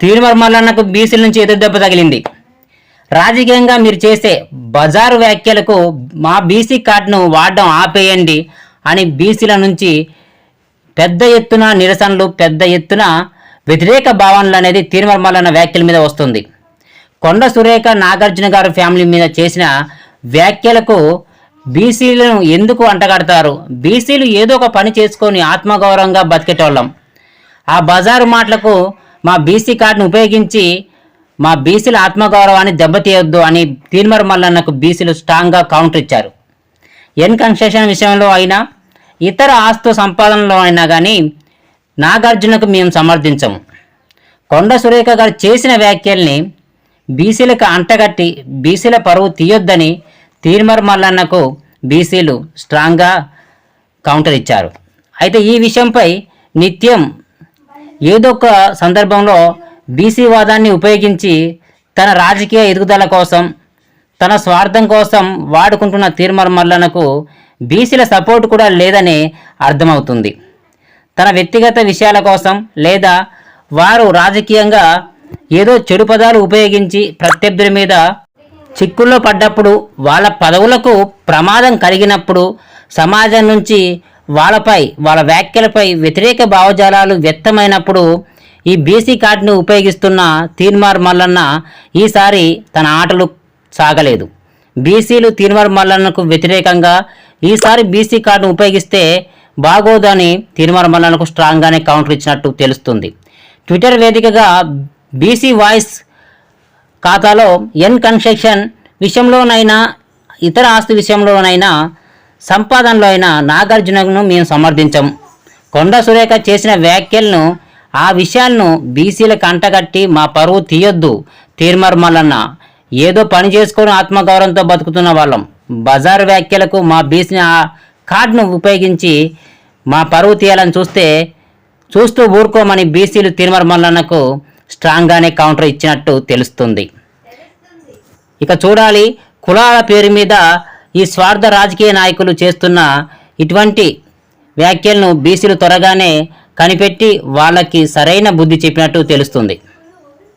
తీరుమర్మల్లన్నకు బీసీల నుంచి ఎదురుదెబ్బ తగిలింది. రాజకీయంగా మీరు చేసే బజారు వ్యాఖ్యలకు మా బీసీ కార్డును వాడడం ఆపేయండి అని బీసీల నుంచి పెద్ద ఎత్తున నిరసనలు పెద్ద ఎత్తున వ్యతిరేక భావనలు అనేది తీర్మర్మలన్న వ్యాఖ్యల మీద వస్తుంది. కొండ సురేఖ నాగార్జున గారు ఫ్యామిలీ మీద చేసిన వ్యాఖ్యలకు బీసీలను ఎందుకు అంటగడతారు? బీసీలు ఏదో ఒక పని చేసుకొని ఆత్మగౌరవంగా బతికేటోళ్ళం. ఆ బజారు మాటలకు మా బీసీ కార్డును ఉపయోగించి మా బీసీల ఆత్మగౌరవాన్ని దెబ్బతీయొద్దు అని తీన్మర్ మల్లన్నకు బీసీలు స్ట్రాంగ్గా కౌంటర్ ఇచ్చారు. ఎన్ కన్స్ట్రక్షన్ విషయంలో అయినా ఇతర ఆస్తు సంపాదనలో అయినా కానీ నాగార్జునకు మేము సమర్థించము. కొండ సురేఖ గారు చేసిన వ్యాఖ్యల్ని బీసీలకు అంటగట్టి బీసీల పరువు తీయొద్దని తీర్మర్ మల్లన్నకు బీసీలు స్ట్రాంగ్గా కౌంటర్ ఇచ్చారు. అయితే ఈ విషయంపై నిత్యం ఏదో ఒక సందర్భంలో బీసీ వాదాన్ని ఉపయోగించి తన రాజకీయ ఎదుగుదల కోసం తన స్వార్థం కోసం వాడుకుంటున్న తీర్మర్ బీసీల సపోర్ట్ కూడా లేదని అర్థమవుతుంది. తన వ్యక్తిగత విషయాల కోసం లేదా వారు రాజకీయంగా ఏదో చెడు పదాలు ఉపయోగించి ప్రత్యర్థుల మీద చిక్కుల్లో పడ్డప్పుడు వాళ్ళ పదవులకు ప్రమాదం కలిగినప్పుడు సమాజం నుంచి వాళ్ళపై వాళ్ళ వ్యాఖ్యలపై వ్యతిరేక భావజాలాలు వ్యక్తమైనప్పుడు ఈ బీసీ కార్డును ఉపయోగిస్తున్న తీన్మార్ మల్లన్న ఈసారి తన ఆటలు సాగలేదు. బీసీలు తీన్మార్ మల్లన్నకు వ్యతిరేకంగా ఈసారి బీసీ కార్డును ఉపయోగిస్తే బాగోదని తీన్మార్ మల్లన్నకు స్ట్రాంగ్గానే కౌంటర్ ఇచ్చినట్టు తెలుస్తుంది. ట్విట్టర్ వేదికగా బీసీ వాయిస్ ఖాతాలో ఎన్ కన్స్ట్రక్షన్ విషయంలోనైనా ఇతర ఆస్తి విషయంలోనైనా సంపాదనలో అయిన నాగార్జునను మేము సమర్థించాం కొండ సురేఖ చేసిన వ్యాఖ్యలను ఆ విషయాలను బీసీలకు అంటగట్టి మా పరువు తీయొద్దు తీర్మర్ మల్లన్న ఏదో పని చేసుకొని ఆత్మగౌరవంతో బతుకుతున్న వాళ్ళం. బజార్ వ్యాఖ్యలకు మా బీసీ ఆ కార్డును ఉపయోగించి మా పరువు తీయాలని చూస్తే చూస్తూ ఊరుకోమని బీసీలు తిరుమల మల్లన్నకు స్ట్రాంగ్గానే కౌంటర్ ఇచ్చినట్టు తెలుస్తుంది. ఇక చూడాలి కులాల పేరు మీద ఈ స్వార్థ రాజకీయ నాయకులు చేస్తున్న ఇటువంటి వ్యాఖ్యలను బీసీలు త్వరగానే కనిపెట్టి వాళ్ళకి సరైన బుద్ధి చెప్పినట్టు తెలుస్తుంది.